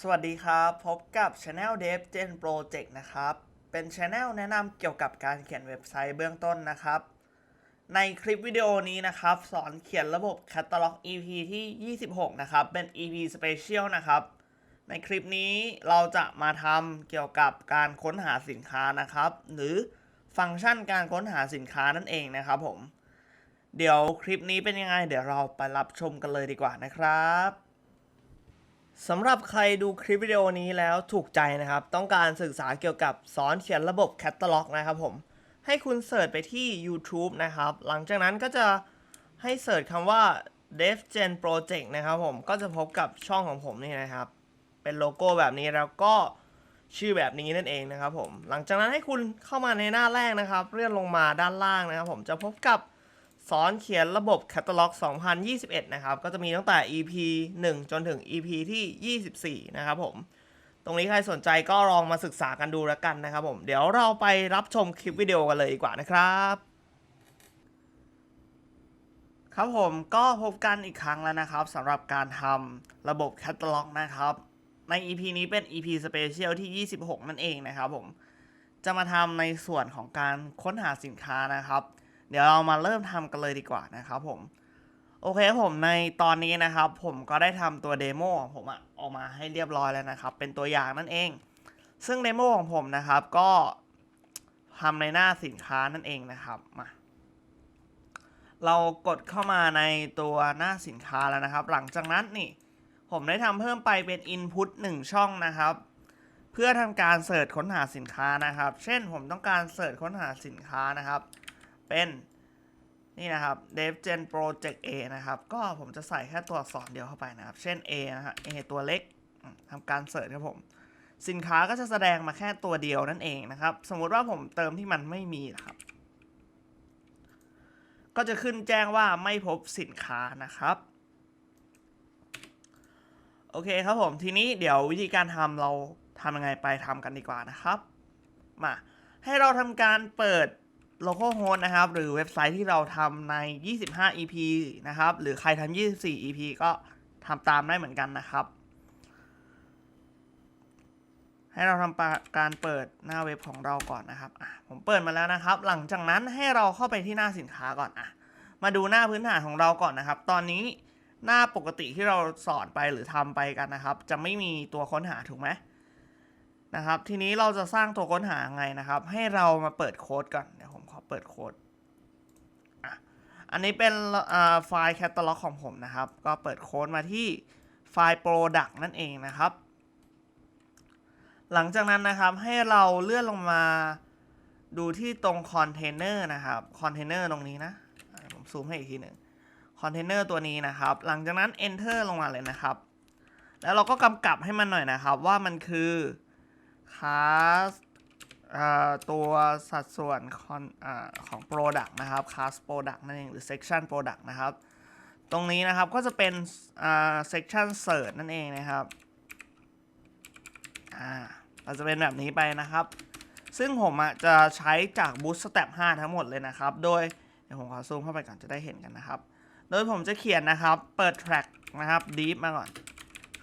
สวัสดีครับ พบกับ Channel Dev Gen Project นะครับ เป็น Channel แนะนำเกี่ยวกับการเขียนเว็บไซต์เบื้องต้นนะครับ ในคลิปวิดีโอนี้นะครับ สอนเขียนระบบ Catalog EP ที่ 26 นะครับ เป็น EP Special นะครับ ในคลิปนี้เราจะมาทำเกี่ยวกับการค้นหาสินค้านะครับ หรือฟังก์ชันการค้นหาสินค้านั่นเองนะครับผม เดี๋ยวคลิปนี้เป็นยังไง เดี๋ยวเราไปรับชมกันเลยดีกว่านะครับ สำหรับใครดูคลิปวิดีโอนี้แล้วถูกใจนะครับ ต้องการศึกษาเกี่ยวกับสอนเขียนระบบแคตตาล็อกนะครับผม ให้คุณเสิร์ชไปที่ YouTube นะครับ หลังจากนั้นก็จะให้เสิร์ชคำว่า DevGen Project นะครับผม ก็จะพบกับช่องของผมนี่นะครับ เป็นโลโก้แบบนี้แล้วก็ชื่อแบบนี้นั่นเองนะครับผม หลังจากนั้นให้คุณเข้ามาในหน้าแรกนะครับ เลื่อนลงมาด้านล่างนะครับ ผมจะพบกับ สอนเขียนระบบ Catalog 2021 นะครับ ก็จะมีตั้งแต่ EP 1 จนถึง EP ที่ 24 นะครับผม ตรงนี้ใครสนใจก็ลองมาศึกษากันดูแล้วกันนะครับผม เดี๋ยวเราไปรับชมคลิปวิดีโอกันเลยดีกว่านะครับ ครับผมก็พบกันอีกครั้งแล้วนะครับสำหรับการทำระบบ Catalog นะครับ ใน EP นี้เป็น EP Special ที่ 26 นั่นเองนะครับผม จะมาทำในส่วนของการค้นหาสินค้านะครับ เดี๋ยวเรามาเริ่มทำกันเลยดีกว่านะครับผม โอเคผมในตอนนี้นะครับ ผมก็ได้ทำตัวเดโมของผมอะออกมาให้เรียบร้อยแล้วนะครับ เป็นตัวอย่างนั่นเอง ซึ่งเดโมของผมนะครับก็ทำในหน้าสินค้านั่นเองนะครับมาเรากดเข้ามาในตัวหน้าสินค้าแล้วนะครับ หลังจากนั้นนี่ ผมได้ทำเพิ่มไปเป็น Input 1 ช่องนะครับ เพื่อทำการเสิร์ชค้นหาสินค้านะครับ เช่นผมต้องการเสิร์ชค้นหาสินค้านะครับ เป็นนี่นะครับ DevGen Project A นะครับ ก็ผมจะใส่แค่ตัวอักษรเดียวเข้าไปนะครับ เช่น A นะฮะ A ตัวเล็กทำการเสิร์ชครับผม สินค้าก็จะแสดงมาแค่ตัวเดียวนั่นเองนะครับ สมมติว่าผมเติมที่มันไม่มีนะครับ ก็จะขึ้นแจ้งว่าไม่พบสินค้านะครับโอเคครับผมทีนี้เดี๋ยววิธีการทำเราทำยังไงไปทำกันดีกว่านะครับมาให้เราทำการเปิด localhost นะครับ หรือเว็บไซต์ที่เราทำใน 25 EP นะครับ หรือใครทำ 24 EP ก็ทำตามได้เหมือนกันนะครับ ให้เราทำการเปิดหน้าเว็บของเราก่อนนะครับ ผมเปิดมาแล้วนะครับ หลังจากนั้นให้เราเข้าไปที่หน้าสินค้าก่อนอะ มาดูหน้าพื้นฐานของเราก่อนนะครับ ตอนนี้หน้าปกติที่เราสอนไปหรือทำไปกันนะครับ จะไม่มีตัวค้นหาถูกไหมนะครับ ทีนี้เราจะสร้างตัวค้นหาไงนะครับ ให้เรามาเปิดโค้ดก่อนเดี๋ยวผ เปิดโค้ดอะอันนี้เป็นไฟล์แคตตาล็อกของผมนะครับ ก็เปิดโค้ดมาที่ไฟล์ Product นั่นเองนะครับ หลังจากนั้นนะครับให้เราเลื่อนลงมาดูที่ตรงคอนเทนเนอร์นะครับคอนเทนเนอร์ตรงนี้นะ ผมซูมให้อีกทีหนึ่งคอนเทนเนอร์ตัวนี้นะครับ หลังจากนั้น Enter ลงมาเลยนะครับ แล้วเราก็กำกับให้มันหน่อยนะครับ ว่ามันคือคลาส ตัวสัดส่วนของอของ Product นะครับ Class Product นั่นเองหรือ Section Product นะครับ ตรงนี้นะครับก็จะเป็น Section Search นั่นเองนะครับเราจะเป็นแบบนี้ไปนะครับ ซึ่งผมจะใช้จาก Bootstrap 5 ทั้งหมดเลยนะครับ โดยเดี๋ยวผมขอซูมเข้าไปก่อนจะได้เห็นกันนะครับ โดยผมจะเขียนนะครับเปิด track นะครับ deep มาก่อน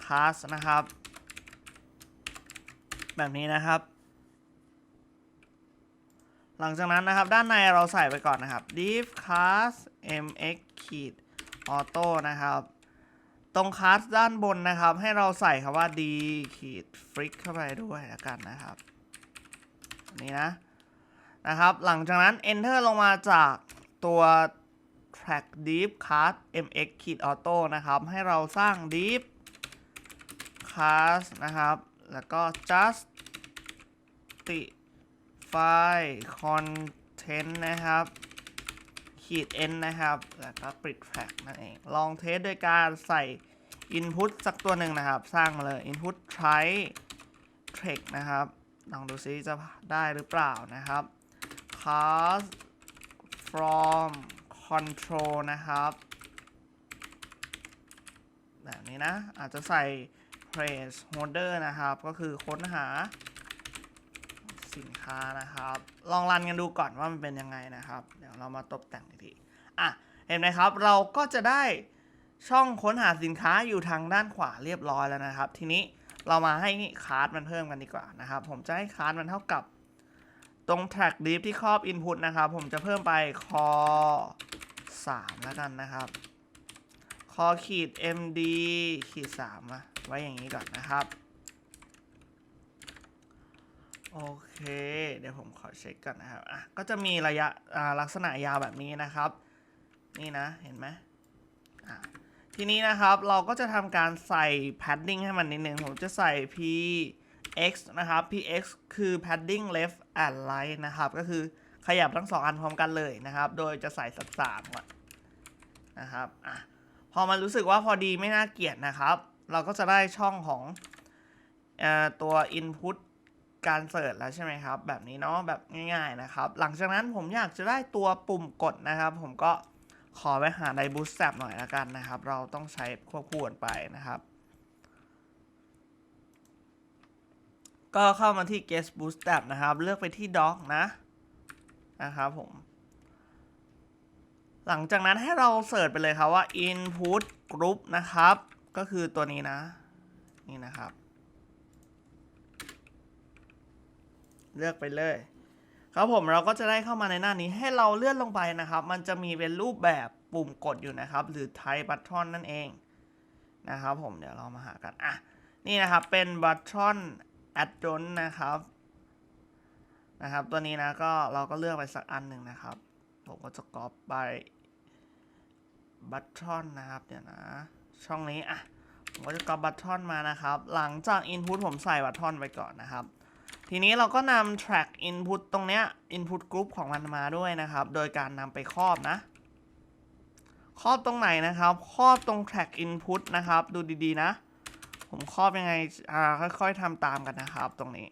class นะครับ แบบนี้นะครับ หลังจากนั้นนะครับ ด้านในเราใส่ไปก่อนนะครับ div class mx ขีด auto นะครับ ตรง class ด้านบนนะครับ ให้เราใส่คำว่า d ขีด flick เข้าไปด้วยแล้วกันนะครับนนี้นะ นะครับ หลังจากนั้น enter ลงมาจากตัว track div class mx ขีด auto นะครับ ให้เราสร้าง div class นะครับ แล้วก็ just ติ ไฟล์ content นะครับขีด n นะครับ แล้วก็ปิด track นั่นเอง ลองเทสโดยการใส่ input สักตัวหนึ่งนะครับ สร้างมาเลย input try track นะครับ ลองดูซิจะได้หรือเปล่านะครับ class from control นะครับ แบบนี้นะ อาจจะใส่ placeholder นะครับ ก็คือค้นหา สินค้านะครับ ลองรันกันดูก่อนว่ามันเป็นยังไงนะครับ เดี๋ยวเรามาตกแต่งทีอะเห็นไหมครับ เราก็จะได้ช่องค้นหาสินค้าอยู่ทางด้านขวาเรียบร้อยแล้วนะครับ ทีนี้เรามาให้คาร์ดมันเพิ่มกันดีกว่านะครับ ผมจะให้คาร์ดมันเท่ากับตรง track div ที่ครอบ input นะครับ ผมจะเพิ่มไป core 3แล้วกันนะครับ core ขีด md ขีด3อะไว้อย่างนี้ก่อนนะครับ โอเค เดี๋ยวผมขอเช็คก่อนนะครับอะก็จะมีระยะลักษณะยาวแบบนี้นะครับ นี่นะเห็นไหมอะทีนี้นะครับเราก็จะทำการใส่ padding ให้มันนิดนึงผมจะใส่ px นะครับ px คือ padding left and right นะครับ ก็คือขยับทั้งสองอันพร้อมกันเลยนะครับ โดยจะใส่สักสามก่อนนะครับอะพอมันรู้สึกว่าพอดีไม่น่าเกลียดนะครับ เราก็จะได้ช่องของอตัว input การเสิร์ชแล้วใช่ไหมครับ แบบนี้เนาะแบบง่าย ๆนะครับ หลังจากนั้นผมอยากจะได้ตัวปุ่มกดนะครับ ผมก็ขอไปหาใน Bootstrap หน่อยละกันนะครับ เราต้องใช้ควบคู่กันไปนะครับ ก็เข้ามาที่ Guest Bootstrap นะครับ เลือกไปที่ Doc นะนะครับผม หลังจากนั้นให้เราเสิร์ชไปเลยครับว่า input group นะครับ ก็คือตัวนี้นะ นี่นะครับ เลือกไปเลย ครับผมเราก็จะได้เข้ามาในหน้านี้ให้เราเลื่อนลงไปนะครับ มันจะมีเป็นรูปแบบปุ่มกดอยู่นะครับ หรือ type button นั่นเองนะครับผมเดี๋ยวเรามาหากันอะนี่นะครับเป็น button add-on นะครับนะครับตัวนี้นะก็เราก็เลือกไปสักอันหนึ่งนะครับผมก็จะ copy ไป button นะครับเดี๋ยวนะ ช่องนี้อะผมก็จะ copy button มานะครับ หลังจาก input ผมใส่ button ไปก่อนนะครับ ทีนี้เราก็นำ track input ตรงเนี้ย input group ของมันมาด้วยนะครับ โดยการนำไปครอบนะ ครอบตรงไหนนะครับ ครอบตรง track input นะครับ ดูดีๆนะ ผมครอบยังไง อ่า ค่อยๆทำตามกันนะครับ ตรงนี้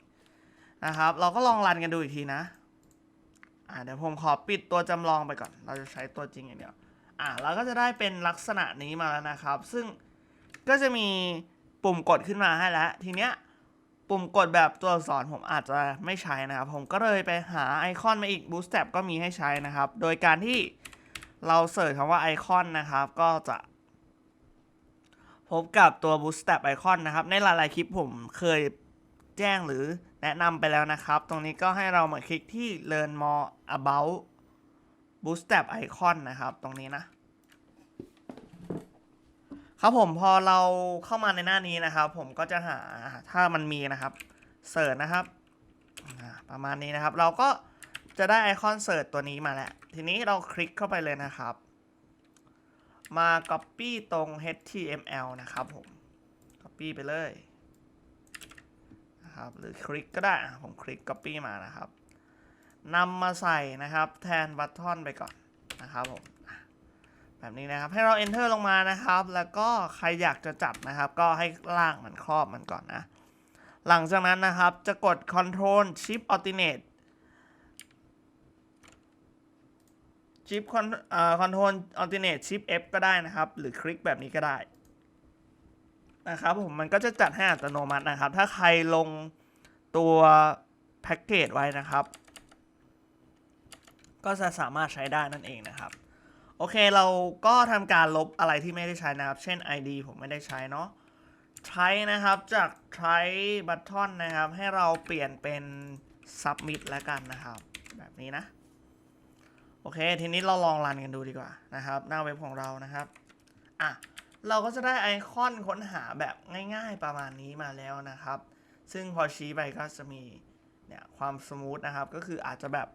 นะครับ เราก็ลองรันกันดูอีกทีนะ อ่า เดี๋ยวผมขอปิดตัวจำลองไปก่อน เราจะใช้ตัวจริงอย่างเดียว อ่า เราก็จะได้เป็นลักษณะนี้มาแล้วนะครับ ซึ่งก็จะมีปุ่มกดขึ้นมาให้แล้ว ทีเนี้ย ปุ่มกดแบบตัวอักษรผมอาจจะไม่ใช้นะครับ ผมก็เลยไปหาไอคอนมาอีก Bootstrap ก็มีให้ใช้นะครับ โดยการที่เราเสิร์ชคำว่าไอคอนนะครับ ก็จะ พบกับตัว Bootstrap ไอคอนนะครับ ในหลายๆคลิปผมเคยแจ้งหรือแนะนำไปแล้วนะครับ ตรงนี้ก็ให้เรามาคลิกที่ learn more about Bootstrap icon นะครับ ตรงนี้นะ ครับผมพอเราเข้ามาในหน้านี้นะครับ ผมก็จะหาถ้ามันมีนะครับเสิร์ชนะครับประมาณนี้นะครับ เราก็จะได้ไอคอนเสิร์ชตัวนี้มาแล้วทีนี้เราคลิกเข้าไปเลยนะครับ มา Copy ตรง HTML นะครับผม Copy ไปเลยนะครับหรือคลิกก็ได้ผมคลิก Copy มานะครับนำมาใส่นะครับ แทนบัตทอนไปก่อนนะครับผม แบบนี้นะครับ ให้เรา enter ลงมานะครับ แล้วก็ใครอยากจะจัดนะครับ ก็ให้ล่ากมันครอบมันก่อนนะ หลังจากนั้นนะครับจะกด control shift alternate shift con- เอ่อ control alternate shift F ก็ได้นะครับ หรือคลิกแบบนี้ก็ได้นะครับผมมันก็จะจัดให้อัตโนมัตินะครับ ถ้าใครลงตัวแพ็กเกจไว้นะครับ ก็จะสามารถใช้ได้นั่นเองนะครับ โอเคเราก็ทำการลบอะไรที่ไม่ได้ใช้นะครับ เช่น ID ผมไม่ได้ใช้เนาะใช้นะครับจาก try button นะครับ ให้เราเปลี่ยนเป็น submit แล้วกันนะครับ แบบนี้นะ โอเค ทีนี้เราลองรันกันดูดีกว่านะครับ หน้าเว็บของเรานะครับ อะ เราก็จะได้ไอคอนค้นหาแบบง่ายๆประมาณนี้มาแล้วนะครับ ซึ่งพอชี้ไปก็จะมีเนี่ยความสมูทนะครับ ก็คืออาจจะแบบ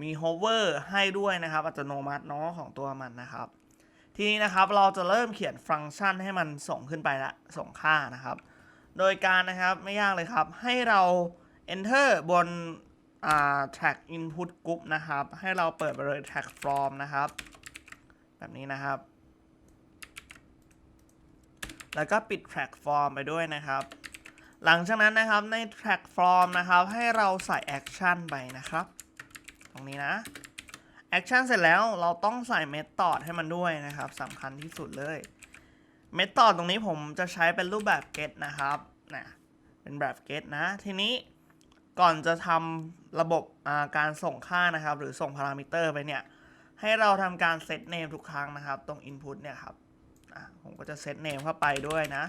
มี hover ให้ด้วยนะครับอัตโนมัติเนาะของตัวมันนะครับ ทีนี้นะครับเราจะเริ่มเขียนฟังก์ชันให้มันส่งขึ้นไปละส่งค่านะครับ โดยการนะครับไม่ยากเลยครับ ให้เรา enter บน track input group นะครับ ให้เราเปิดไปเลย track from นะครับ แบบนี้นะครับ แล้วก็ปิด track form ไปด้วยนะครับ หลังจากนั้นนะครับใน track form นะครับ ให้เราใส่ action ไปนะครับ ตรงนี้นะ action เสร็จแล้วเราต้องใส่ method ให้มันด้วยนะครับสำคัญที่สุดเลย method ตรงนี้ผมจะใช้เป็นรูปแบบ get นะครับนะเป็นแบบ get นะ ทีนี้ก่อนจะทำระบบาการส่งค่านะครับ หรือส่งพารามิเตอร์ไปเนี่ย ให้เราทำการ set name ทุกครั้งนะครับ ตรง input เนี่ยครับผมก็จะเซตเนมเข้าไปด้วยนะ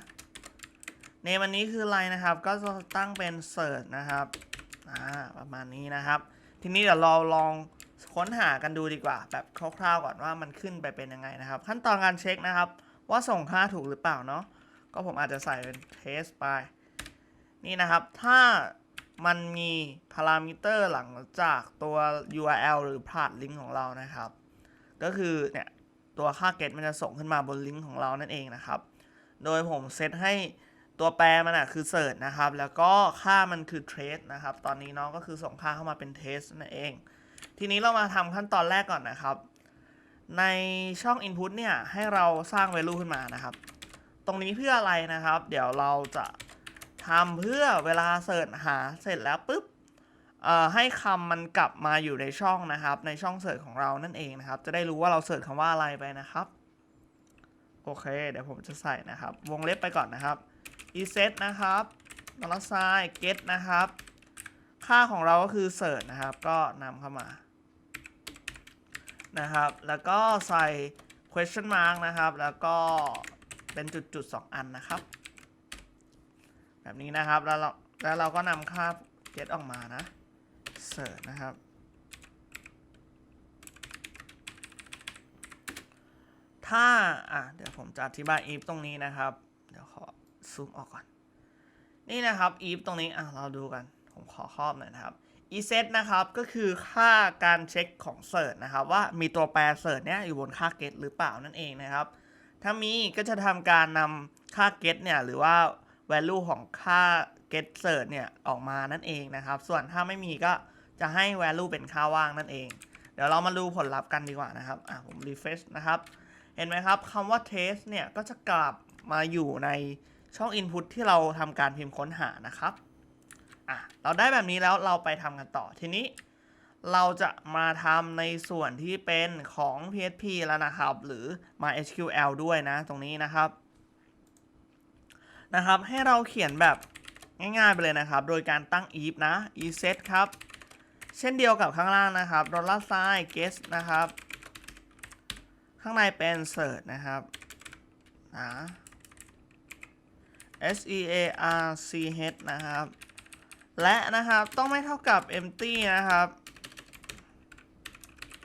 เนมอันนี้คืออะไรนะครับ ก็จะตั้งเป็น search นะครับประมาณนี้นะครับ ทีนี้เดี๋ยวเราลองค้นหากันดูดีกว่า แบบคร่าวๆก่อนว่ามันขึ้นไปเป็นยังไงนะครับ ขั้นตอนการเช็คนะครับ ว่าส่งค่าถูกหรือเปล่าเนาะก็ผมอาจจะใส่เป็น test ไป นี่นะครับ ถ้ามันมีพารามิเตอร์หลังจากตัว URL หรือพาดลิงก์ของเรานะครับ ก็คือเนี่ยตัวค่า get มันจะส่งขึ้นมาบนลิงก์ของเรานั่นเองนะครับ โดยผมเซตให้ ตัวแปรมันอะคือ search นะครับ แล้วก็ค่ามันคือ trace นะครับ ตอนนี้น้องก็คือส่งค่าเข้ามาเป็น trace นั่นเอง ทีนี้เรามาทำขั้นตอนแรกก่อนนะครับ ในช่อง input เนี่ยให้เราสร้าง value ขึ้นมานะครับ ตรงนี้เพื่ออะไรนะครับ เดี๋ยวเราจะทำเพื่อเวลาเสิร์ชหาเสร็จแล้วปุ๊บให้คำมันกลับมาอยู่ในช่องนะครับ ในช่องเสิร์ชของเรานั่นเองนะครับ จะได้รู้ว่าเราเสิร์ชคำว่าอะไรไปนะครับ โอเค เดี๋ยวผมจะใส่นะครับ วงเล็บไปก่อนนะครับ reset นะครับดอลลาร์ไซน์ get นะครับ ค่าของเราก็คือ search นะครับ ก็นำเข้ามา นะครับ แล้วก็ใส่ question mark นะครับ แล้วก็เป็นจุดๆ2อันนะครับ แบบนี้นะครับ แล้วเราแล้วเราก็นำค่า get ออกมานะ search นะครับ ถ้า อะ เดี๋ยวผมจะอธิบาย if ตรงนี้นะครับ เดี๋ยวขอ ซูมออกก่อน นี่นะครับ if ตรงนี้อะเราดูกัน ผมขอครอบหน่อยนะครับ ESET นะครับก็คือค่าการเช็คของ search นะครับว่ามีตัวแปร search เนี่ยอยู่บนค่า get หรือเปล่านั่นเองนะครับ ถ้ามีก็จะทำการนำค่า get เนี่ยหรือว่า value ของค่า get search เนี่ยออกมานั่นเองนะครับ ส่วนถ้าไม่มีก็จะให้ value เป็นค่าว่างนั่นเอง เดี๋ยวเรามาดูผลลัพธ์กันดีกว่านะครับอะผม refresh นะครับ เห็นไหมครับคำว่า test เนี่ยก็จะกลับมาอยู่ใน ช่อง input ที่เราทำการพิมพ์ค้นหานะครับอะเราได้แบบนี้แล้วเราไปทำกันต่อทีนี้ เราจะมาทำในส่วนที่เป็นของ PHP แล้วนะครับ หรือ MySQL ด้วยนะตรงนี้นะครับนะครับ ให้เราเขียนแบบง่ายๆไปเลยนะครับ โดยการตั้ง if นะ eset ครับ เช่นเดียวกับข้างล่างนะครับ sign guess นะครับ ข้างในเป็น search นะครับนะ s e a r c h นะครับ และนะครับต้องไม่เท่ากับ empty นะครับ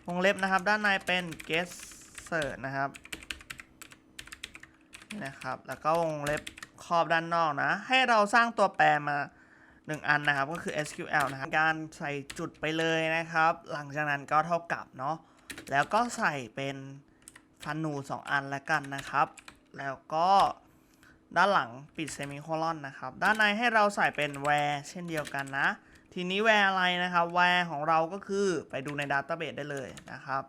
วงเล็บนะครับด้านในเป็น get search นะครับนี่นะครับ แล้วก็วงเล็บครอบด้านนอกนะ ให้เราสร้างตัวแปรมา 1 อันนะครับ ก็คือ SQL นะครับการใส่จุดไปเลยนะครับ หลังจากนั้นก็เท่ากับเนาะแล้วก็ใส่เป็นฟันนูสองอันแล้วกันนะครับ แล้วก็ ด้านหลังปิดเซมิโคลอนนะครับ ด้านในให้เราใส่เป็น where เช่นเดียวกันนะ ทีนี้ where อะไรนะครับ where ของเราก็คือไปดูใน Database ได้เลยนะครับ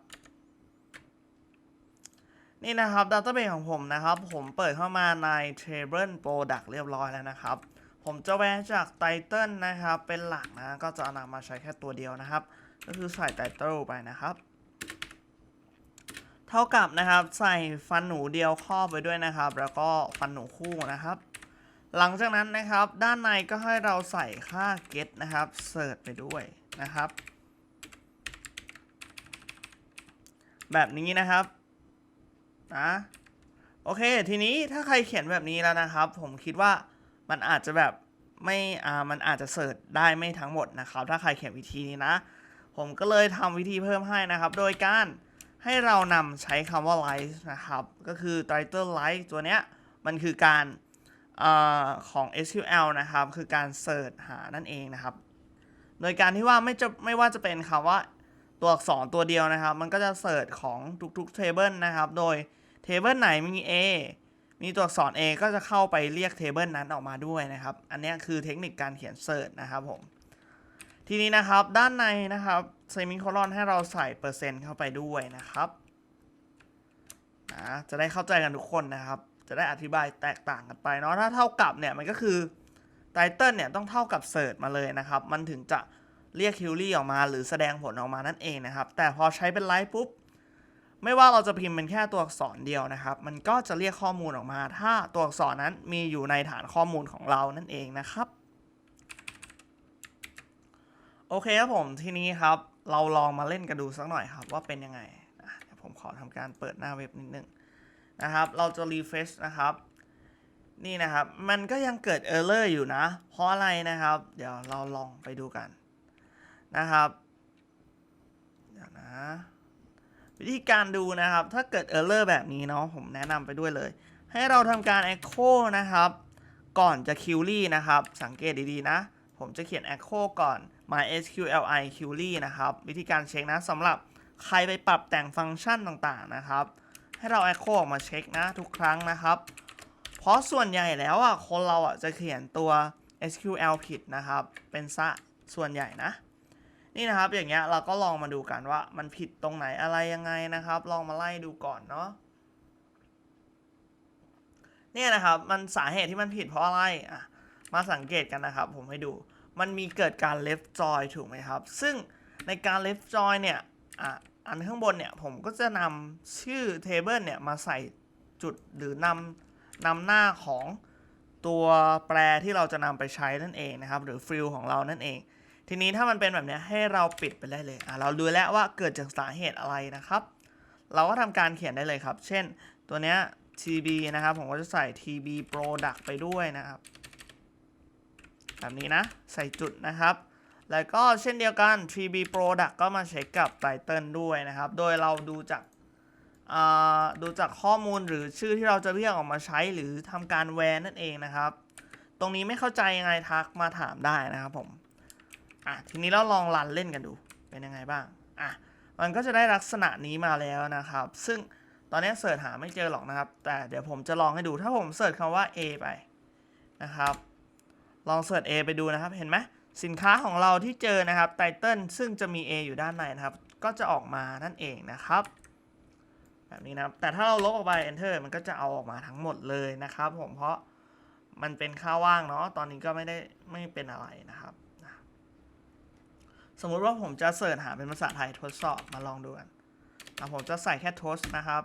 นี่นะครับ Database ของผมนะครับ ผมเปิดเข้ามาใน Table Product เรียบร้อยแล้วนะครับ ผมจะแวะจาก Title นะครับ เป็นหลักนะ ก็จะนำมาใช้แค่ตัวเดียวนะครับ ก็คือใส่ Title ไปนะครับ เท่ากับนะครับใส่ฟันหนูเดียวครอบไปด้วยนะครับ แล้วก็ฟันหนูคู่นะครับ หลังจากนั้นนะครับด้านในก็ให้เราใส่ค่า get นะครับ search ไปด้วยนะครับ แบบนี้นะครับนะโอเค ทีนี้ถ้าใครเขียนแบบนี้แล้วนะครับ ผมคิดว่ามันอาจจะแบบไม่อ่ามันอาจจะเสิร์ชได้ไม่ทั้งหมดนะครับ ถ้าใครเขียนวิธีนี้นะ ผมก็เลยทำวิธีเพิ่มให้นะครับ โดยการ ให้เรานำใช้คำว่า light นะครับ ก็คือ title light ตัวเนี้ย มันคือการอของ SQL นะครับ คือการเสิร์ชหานั่นเองนะครับ โดยการที่ว่าไม่จะไม่ว่าจะเป็นคำว่าตัวอักษรตัวเดียวนะครับ มันก็จะเสิร์ชของทุกๆ table นะครับ โดย table ไหนมี A มีตัวอักษร A ก็จะเข้าไปเรียก table นั้นออกมาด้วยนะครับ อันนี้คือเทคนิคการเขียนเสิร์ชนะครับผม ทีนี้นะครับด้านในนะครับ เซมิโคลอนให้เราใส่เปอร์เซ็นต์เข้าไปด้วยนะครับนะจะได้เข้าใจกันทุกคนนะครับ จะได้อธิบายแตกต่างกันไปเนาะถ้าเท่ากับเนี่ยมันก็คือไตเติลเนี่ยต้องเท่ากับเสิร์ชมาเลยนะครับ มันถึงจะเรียกคิวรี่ออกมา หรือแสดงผลออกมานั่นเองนะครับ แต่พอใช้เป็นไลฟ์ปุ๊บไม่ว่าเราจะพิมพ์เป็นแค่ตัวอักษรเดียวนะครับ มันก็จะเรียกข้อมูลออกมา ถ้าตัวอักษรนั้นมีอยู่ในฐานข้อมูลของเรานั่นเองนะครับ โอเคครับผมทีนี้ครับ เราลองมาเล่นกันดูสักหน่อยครับว่าเป็นยังไงนะเดี๋ยวผมขอทำการเปิดหน้าเว็บนิดนึงนะครับ เราจะ refresh นะครับ นี่นะครับ มันก็ยังเกิดเออร์เลอร์อยู่นะ เพราะอะไรนะครับ เดี๋ยวเราลองไปดูกันนะครับเดี๋ยวนะ วิธีการดูนะครับ ถ้าเกิดเออร์เลอร์แบบนี้เนาะผมแนะนำไปด้วยเลย ให้เราทำการ Echo นะครับ ก่อนจะ query นะครับ สังเกตดีๆนะ ผมจะเขียน Echo ก่อน MySQLi query นะครับ วิธีการเช็คนะสำหรับใครไปปรับแต่งฟังก์ชันต่างๆนะครับ ให้เรา Echo ออกมาเช็คนะทุกครั้งนะครับ เพราะส่วนใหญ่แล้วอะคนเราอะจะเขียนตัว SQL ผิดนะครับ เป็นซะส่วนใหญ่นะ นี่นะครับอย่างเงี้ยเราก็ลองมาดูกันว่ามันผิดตรงไหนอะไรยังไงนะครับ ลองมาไล่ดูก่อนเนาะเนี่ยนะครับมันสาเหตุที่มันผิดเพราะอะไรอะมาสังเกตกันนะครับ ผมให้ดู มันมีเกิดการ left join ถูกไหมครับ ซึ่งในการ left join เนี่ยอะอันข้างบนเนี่ยผมก็จะนำชื่อ table เนี่ยมาใส่จุดหรือนำนำหน้าของตัวแปรที่เราจะนำไปใช้นั่นเองนะครับ หรือฟิลของเรานั่นเอง ทีนี้ถ้ามันเป็นแบบนี้ให้เราปิดไปได้เลยอะเราดูแล้วว่าเกิดจากสาเหตุอะไรนะครับ เราก็ทำการเขียนได้เลยครับ เช่นตัวเนี้ย TB นะครับ ผมก็จะใส่ TB product ไปด้วยนะครับ แบบนี้นะใส่จุดนะครับ แล้วก็เช่นเดียวกัน TB product ก็มาเช็คกับ title ด้วยนะครับ โดยเราดูจากาดูจากข้อมูลหรือชื่อที่เราจะเรียกออกมาใช้หรือทำการแวร์นั่นเองนะครับ ตรงนี้ไม่เข้าใจยังไงทักมาถามได้นะครับผมอะทีนี้เราลองรันเล่นกันดูเป็นยังไงบ้างอะมันก็จะได้ลักษณะนี้มาแล้วนะครับ ซึ่งตอนนี้เสิร์ชหาไม่เจอหรอกนะครับ แต่เดี๋ยวผมจะลองให้ดูถ้าผมเสิร์ชคำว่า A ไปนะครับ ลองเสิร์ช A ไปดูนะครับ เห็นไหมสินค้าของเราที่เจอนะครับไตเติลซึ่งจะมี A อยู่ด้านในนะครับ ก็จะออกมานั่นเองนะครับ แบบนี้นะครับ แต่ถ้าเราลบออกไป enter มันก็จะเอาออกมาทั้งหมดเลยนะครับผมเพราะมันเป็นค่าว่างเนาะตอนนี้ก็ไม่ได้ไม่เป็นอะไรนะครับ สมมุติว่าผมจะเสิร์ชหาเป็นภาษาไทยทดสอบมาลองดูกันะผมจะใส่แค่ทดนะครับ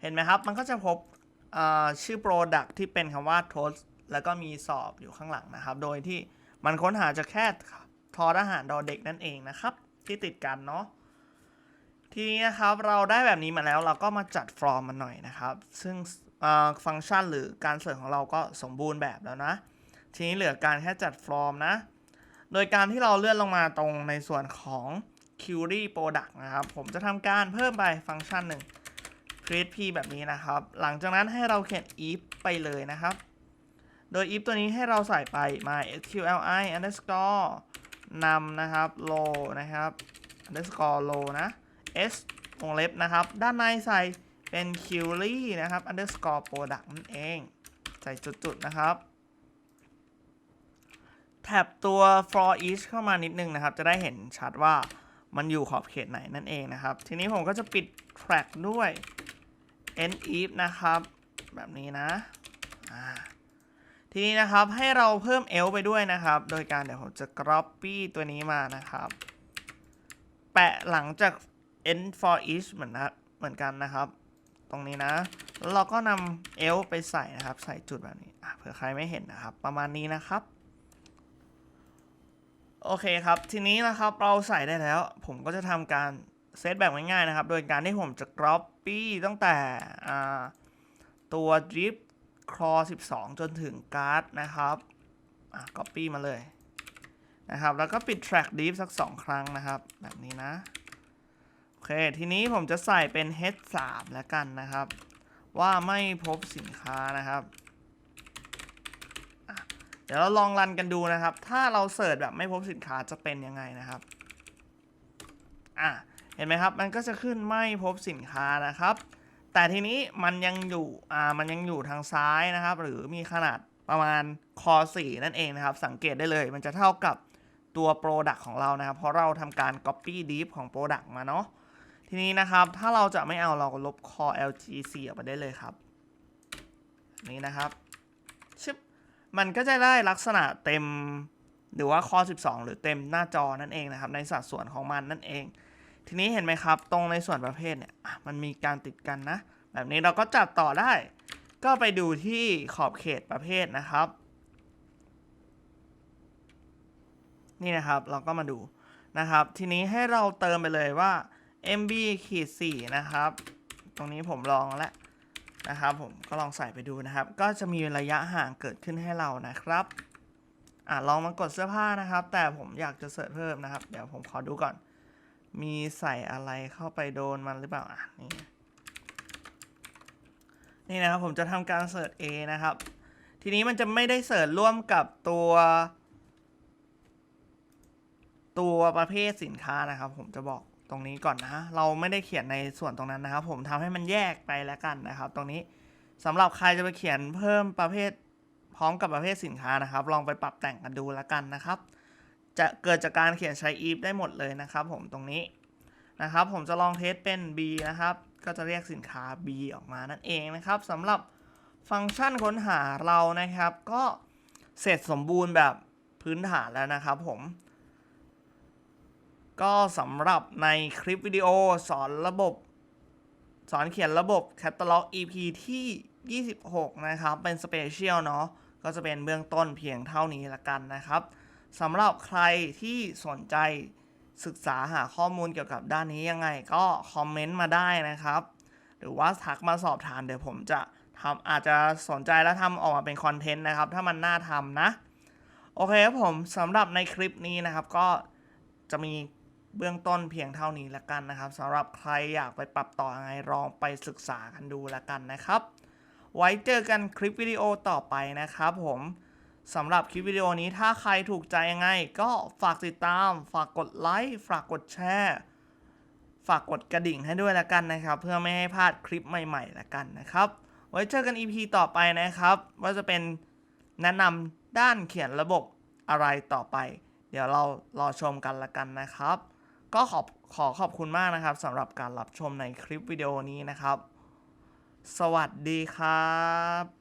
เห็นไหมครับ มันก็จะพบชื่อ Product ที่เป็นคำว่าทด แล้วก็มีสอบอยู่ข้างหลังนะครับ โดยที่มันค้นหาจะแค่ทอทหารดอเด็กนั่นเองนะครับ ที่ติดกันเนาะทีนี้นะครับเราได้แบบนี้มาแล้วเราก็มาจัดฟอร์มมันหน่อยนะครับ ซึ่งฟังก์ชันหรือการเสิร์ชของเราก็สมบูรณ์แบบแล้วนะ ทีนี้เหลือการแค่จัดฟอร์มนะ โดยการที่เราเลื่อนลงมาตรงในส่วนของ query product นะครับ ผมจะทำการเพิ่มไปฟังก์ชันหนึ่ง create p แบบนี้นะครับ หลังจากนั้นให้เราเขียน if ไปเลยนะครับ โดย if ตัวนี้ให้เราใส่ไป my sqli underscore นำนะครับ low นะครับ underscore low นะ s วงเล็บนะครับ ด้านในใส่เป็น query นะครับ underscore product นั่นเอง ใส่จุดๆนะครับ แท็บตัว for each เข้ามานิดนึงนะครับ จะได้เห็นชัดว่ามันอยู่ขอบเขตไหนนั่นเองนะครับ ทีนี้ผมก็จะปิด track ด้วย end if นะครับ แบบนี้นะอ่า ทีนี้นะครับให้เราเพิ่ม else ไปด้วยนะครับ โดยการเดี๋ยวผมจะ copy ตัวนี้มานะครับ แปะหลังจาก end for each เหมือนนะเหมือนกันนะครับ ตรงนี้นะ แล้วเราก็นำ else ไปใส่นะครับ ใส่จุดแบบนี้เผื่อใครไม่เห็นนะครับ ประมาณนี้นะครับโอเคครับ ทีนี้นะครับเราใส่ได้แล้ว ผมก็จะทำการเซตแบบง่ายๆนะครับ โดยการที่ผมจะ copy ตั้งแต่ตัว drip crawl 12 จนถึงการ์ดนะครับ อะ copy มาเลยนะครับ แล้วก็ปิด track div สัก 2 ครั้งนะครับ แบบนี้นะ โอเค ทีนี้ผมจะใส่เป็น h3 แล้วกันนะครับ ว่าไม่พบสินค้านะครับเดี๋ยวเราลองรันกันดูนะครับ ถ้าเราเสิร์ชแบบไม่พบสินค้าจะเป็นยังไงนะครับ อะ เห็นไหมครับ มันก็จะขึ้นไม่พบสินค้านะครับ แต่ทีนี้มันยังอยู่อ่ามันยังอยู่ทางซ้ายนะครับ หรือมีขนาดประมาณคอ4นั่นเองนะครับ สังเกตได้เลย มันจะเท่ากับตัว Product ของเรานะครับ เพราะเราทำการ Copy Deep ของ Product มาเนาะทีนี้นะครับ ถ้าเราจะไม่เอาเราก็ลบ core LGC ออกไปได้เลยครับ นี่นะครับชึบมันก็จะได้ลักษณะเต็มหรือว่าข้อ12 หรือเต็มหน้าจอนั่นเองนะครับ ในสัดส่วนของมันนั่นเอง ทีนี้เห็นไหมครับ ตรงในส่วนประเภทเนี่ยมันมีการติดกันนะ แบบนี้เราก็จัดต่อได้ ก็ไปดูที่ขอบเขตประเภทนะครับ นี่นะครับเราก็มาดูนะครับ ทีนี้ให้เราเติมไปเลยว่า mb ขีด4นะครับ ตรงนี้ผมลองแล้วนะครับผมก็ลองใส่ไปดูนะครับ ก็จะมีระยะห่างเกิดขึ้นให้เรานะครับอะลองมากดเสื้อผ้านะครับ แต่ผมอยากจะเสิร์ชเพิ่มนะครับ เดี๋ยวผมขอดูก่อน มีใส่อะไรเข้าไปโดนมันหรือเปล่าอะนี่นี่นะครับผมจะทำการเสิร์ช A นะครับ ทีนี้มันจะไม่ได้เสิร์ชร่วมกับตัว ตัวประเภทสินค้านะครับ ผมจะบอกตรงนี้ก่อนนะ เราไม่ได้เขียนในส่วนตรงนั้นนะครับ ผมทำให้มันแยกไปแล้วกันนะครับ ตรงนี้สำหรับใครจะไปเขียนเพิ่มประเภทพร้อมกับประเภทสินค้านะครับ ลองไปปรับแต่งกันดูแล้วกันนะครับ จะเกิดจากการเขียนใช้ if ได้หมดเลยนะครับผมตรงนี้นะครับ ผมจะลองเทสเป็น b นะครับ ก็จะเรียกสินค้า b ออกมานั่นเองนะครับสำหรับฟังก์ชันค้นหาเรานะครับ ก็เสร็จสมบูรณ์แบบพื้นฐานแล้วนะครับผม ก็สำหรับในคลิปวิดีโอสอนระบบ สอนเขียนระบบ Catalog EP ที่ 26 นะครับ เป็นสเปเชียลเนาะก็จะเป็นเบื้องต้นเพียงเท่านี้ละกันนะครับ สำหรับใครที่สนใจศึกษาหาข้อมูลเกี่ยวกับด้านนี้ยังไงก็คอมเมนต์มาได้นะครับ หรือว่าทักมาสอบถามเดี๋ยวผมจะทำอาจจะสนใจแล้วทำออกมาเป็นคอนเทนต์นะครับ ถ้ามันน่าทำนะ โอเคครับผมสำหรับในคลิปนี้นะครับ ก็จะมีเบื้องต้นเพียงเท่านี้ละกันนะครับสำหรับใครอยากไปปรับต่อยังไงลองไปศึกษากันดูละกันนะครับ ไว้เจอกันคลิปวิดีโอต่อไปนะครับผม สำหรับคลิปวิดีโอนี้ถ้าใครถูกใจยังไง ก็ฝากติดตาม ฝากกดไลค์ฝากกดแชร์ฝากกดกระดิ่งให้ด้วยละกันนะครับ เพื่อไม่ให้พลาดคลิปใหม่ๆละกันนะครับ ไว้เจอกัน EP ต่อไปนะครับ ว่าจะเป็นแนะนำด้านเขียนระบบอะไรต่อไป เดี๋ยวเรารอชมกันละกันนะครับ ก็ขอบขอขอบคุณมากนะครับสำหรับการรับชมในคลิปวิดีโอนี้นะครับ สวัสดีครับ